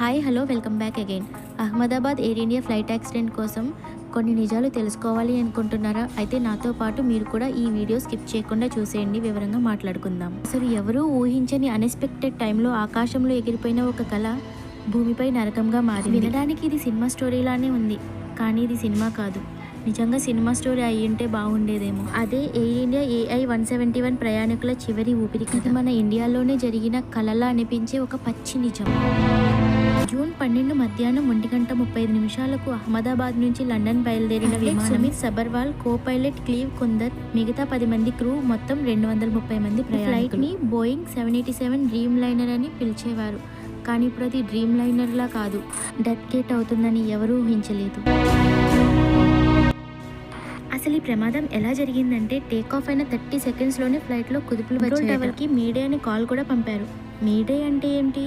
Hi hello welcome back again. Ahmedabad air India flight accident కోసం కొన్ని నిజాలు తెలుసుకోవాలి అనుకుంటున్నారా? అయితే నాతో పాటు మీరు కూడా ఈ వీడియో స్కిప్ చేయకుండా చూసేయండి వివరంగా మాట్లాడుకుందాం. అసలు ఎవరూ ఊహించని అన్ఎక్స్పెక్టెడ్ టైంలో ఆకాశంలో ఎగిరిపోయిన ఒక కళ భూమిపై నరకంగా మారి వినడానికి ఇది సినిమా స్టోరీలానే ఉంది కానీ ఇది సినిమా కాదు. నిజంగా సినిమా స్టోరీ అయి ఉంటే బాగుండేదేమో. అదే air India AI one seventy one ప్రయాణికుల చివరి ఊపిరి మన ఇండియాలోనే జరిగిన కళలా అనిపించే ఒక పచ్చి నిజం. జూన్ పన్నెండు మధ్యాహ్నం ఒంటి గంట ముప్పై ఐదు నిమిషాలకు అహ్మదాబాద్ నుంచి లండన్ బయలుదేరిన విమానం Sumit Sabharwal co pilot Clive Kunder మిగతా పది మంది క్రూ మొత్తం రెండు వందల ముప్పై మంది ఫ్లైట్ని Boeing seven eighty seven Dreamliner అని పిలిచేవారు. కానీ ఇప్పుడు అది డ్రీమ్ లైనర్లా కాదు. డెత్ గేట్ అవుతుందని ఎవరూ ఊహించలేదు. అసలు ఈ ప్రమాదం ఎలా జరిగిందంటే టేక్ ఆఫ్ అయిన థర్టీ సెకండ్స్లోనే ఫ్లైట్లో కుదుపులు వచ్చేటవరికి మీడే అని కాల్ కూడా పంపారు. మీడే అంటే ఏంటి?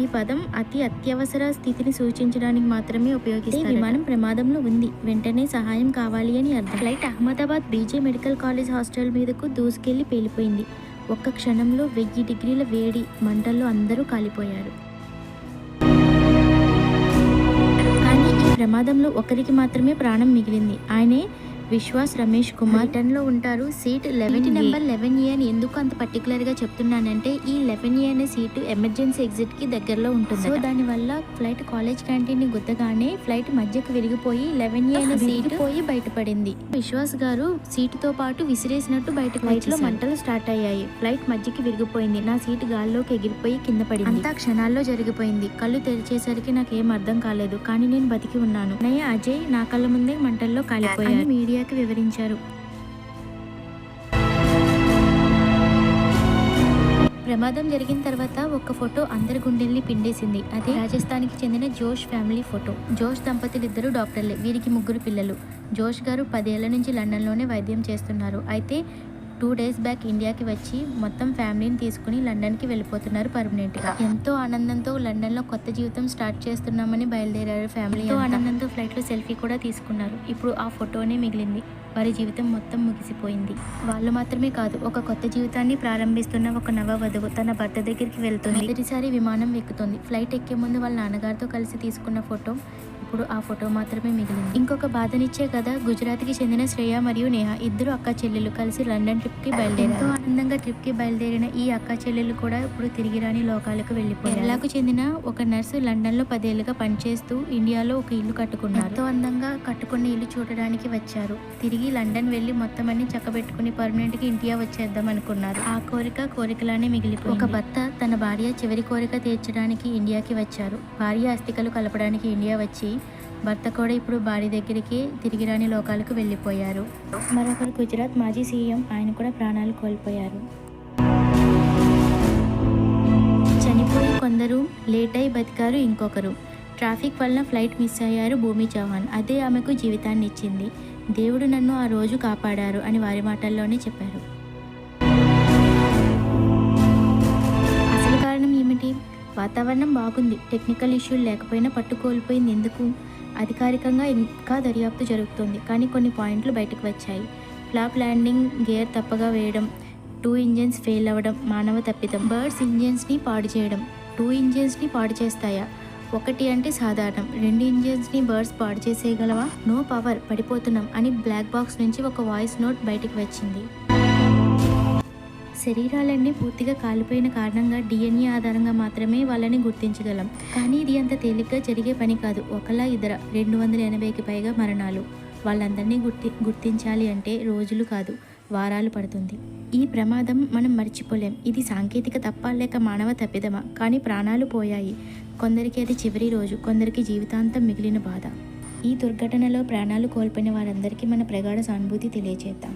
ఈ పదం అతి అత్యవసర స్థితిని సూచించడానికి మాత్రమే ఉపయోగిస్తారు. విమానం ప్రమాదంలో ఉంది. వెంటనే సహాయం కావాలి అని అర్థం. Flight Ahmedabad BJ medical college hostel మీదకు దూసుకెళ్ళి పేలిపోయింది. ఒక్క క్షణంలో వెయ్యి డిగ్రీల వేడి మంటల్లో అందరూ కాలిపోయారు. కానీ ఈ ప్రమాదంలో ఒకరికి మాత్రమే ప్రాణం మిగిలింది. ఆయనే విశ్వాస్ రమేష్ కుమార్ టెన్లో ఉంటారు. Seat eleven number eleven A అని ఎందుకు అంత పర్టికులర్గా చెప్తున్నానంటే ఈ లెవెన్ ఏ అనే సీటు ఎమర్జెన్సీ ఎగ్జిట్కి దగ్గరలో ఉంటుంది సో దాని వల్ల ఫ్లైట్ కాలేజ్ క్యాంటీన్ని గుద్దగానే ఫ్లైట్ మధ్యకు విరిగిపోయి లెవెన్ ఏ అనే సీట్ పోయి బయటపడింది. విశ్వాస్ గారు సీటు తో పాటు విసిరేసినట్టు బయట ఫ్లైట్లో మంటలు స్టార్ట్ అయ్యాయి. ఫ్లైట్ మధ్యకి విరిగిపోయింది. నా సీట్ గాల్లోకి ఎగిరిపోయి కింద పడింది. అంతా క్షణాల్లో జరిగిపోయింది. కళ్ళు తెరిచేసరికి నాకేం అర్థం కాలేదు. కానీ నేను బతికి ఉన్నాను. నయ్య అజయ్ నా కళ్ళ ముందే మంటల్లో కాలిపోయారు. మీడియాకి వివరించారు. ప్రమాదం జరిగిన తర్వాత ఒక ఫోటో అందరి గుండెల్ని పిండేసింది. అదే రాజస్థాన్కి చెందిన జోష్ ఫ్యామిలీ ఫోటో. జోష్ దంపతులు ఇద్దరు డాక్టర్లే వీరికి ముగ్గురు పిల్లలు. జోష్ గారు పదేళ్ళ నుంచి లండన్లోనే వైద్యం చేస్తున్నారు. అయితే టూ డేస్ బ్యాక్ ఇండియాకి వచ్చి మొత్తం ఫ్యామిలీని తీసుకుని లండన్కి వెళ్ళిపోతున్నారు పర్మనెంట్గా. ఎంతో ఆనందంతో లండన్లో కొత్త జీవితం స్టార్ట్ చేస్తున్నామని బయలుదేరారు ఫ్యామిలీ ఎంతో ఆనందంతో ఫ్లైట్లో సెల్ఫీ కూడా తీసుకున్నారు. ఇప్పుడు ఆ ఫోటోనే మిగిలింది. వారి జీవితం మొత్తం ముగిసిపోయింది. వాళ్ళు మాత్రమే కాదు ఒక కొత్త జీవితాన్ని ప్రారంభిస్తున్న ఒక నవ వధువు తన భర్త దగ్గరికి వెళ్తుంది. మొదటిసారి విమానం ఎక్కుతుంది. ఫ్లైట్ ఎక్కే ముందు వాళ్ళ నాన్నగారితో కలిసి తీసుకున్న ఫోటో ఇప్పుడు ఆ ఫోటో మాత్రమే మిగిలింది. ఇంకొక బాధనిచ్చే కథ గుజరాత్కి చెందిన శ్రేయ మరియు నేహ ఇద్దరు అక్క చెల్లెలు కలిసి లండన్ ట్రిప్కి బయలుదేరారు. ఎంతో ఆనందంగా ట్రిప్కి బయలుదేరిన ఈ అక్క చెల్లెలు కూడా ఇప్పుడు తిరిగి రాని లోకాలకు వెళ్ళిపోయారు. కేరళకు చెందిన ఒక నర్సు లండన్లో పదేళ్ళుగా పనిచేస్తూ ఇండియాలో ఒక ఇల్లు కట్టుకున్నారు. ఎంతో అందంగా కట్టుకున్న ఇల్లు చూడడానికి వచ్చారు. తిరిగి లండన్ వెళ్ళి మొత్తం అన్ని చక్కబెట్టుకుని పర్మనెంట్గా ఇండియా వచ్చేద్దాం అనుకున్నారు. ఆ కోరిక కోరికలానే మిగిలిపోయింది. ఒక భర్త తన భార్య చివరి కోరిక తీర్చడానికి ఇండియాకి వచ్చారు. భార్య అస్థికలు కలపడానికి ఇండియా వచ్చి భర్త కూడా ఇప్పుడు భార్య దగ్గరికి తిరిగి రాని లోకాలకు వెళ్ళిపోయారు. మరొకరు గుజరాత్ మాజీ సీఎం ఆయన కూడా ప్రాణాలు కోల్పోయారు. చనిపోయి కొందరు లేట్ అయి బతికారు ఇంకొకరు. ట్రాఫిక్ వలన ఫ్లైట్ మిస్ అయ్యారు భూమి చౌహాన్. అదే ఆమెకు జీవితాన్ని ఇచ్చింది దేవుడు నన్ను ఆ రోజు కాపాడారు అని వారి మాటల్లోనే చెప్పారు. వాతావరణం బాగుంది. టెక్నికల్ ఇష్యూలు లేకపోయినా పట్టు కోల్పోయింది. ఎందుకు? అధికారికంగా ఇంకా దర్యాప్తు జరుగుతుంది. కానీ కొన్ని పాయింట్లు బయటకు వచ్చాయి. ఫ్లాప్ ల్యాండింగ్ గేర్ తప్పగా వేయడం టూ ఇంజిన్స్ ఫెయిల్ అవ్వడం మానవ తప్పిదం. బర్డ్స్ ఇంజిన్స్ని పాడు చేయడం. టూ ఇంజిన్స్ని పాడు చేస్తాయా? ఒకటి అంటే సాధారణం. రెండు ఇంజిన్స్ని బర్డ్స్ పాడు చేసేయగలవా? నో పవర్ పడిపోతున్నాం అని బ్లాక్ బాక్స్ నుంచి ఒక వాయిస్ నోట్ బయటకు వచ్చింది. శరీరాలన్నీ పూర్తిగా కాలిపోయిన కారణంగా డిఎన్ఏ ఆధారంగా మాత్రమే వాళ్ళని గుర్తించగలం. కానీ ఇది అంత తేలిగ్గా జరిగే పని కాదు. ఒకలా ఇద్దర రెండు వందల ఎనభైకి పైగా మరణాలు. వాళ్ళందరినీ గుర్తి గుర్తించాలి అంటే రోజులు కాదు వారాలు పడుతుంది. ఈ ప్రమాదం మనం మర్చిపోలేం. ఇది సాంకేతిక తప్ప లేక మానవ తప్పిదమా? కానీ ప్రాణాలు పోయాయి. కొందరికి అది చివరి రోజు కొందరికి జీవితాంతం మిగిలిన బాధ. ఈ దుర్ఘటనలో ప్రాణాలు కోల్పోయిన వారందరికీ మన ప్రగాఢ సానుభూతి తెలియజేద్దాం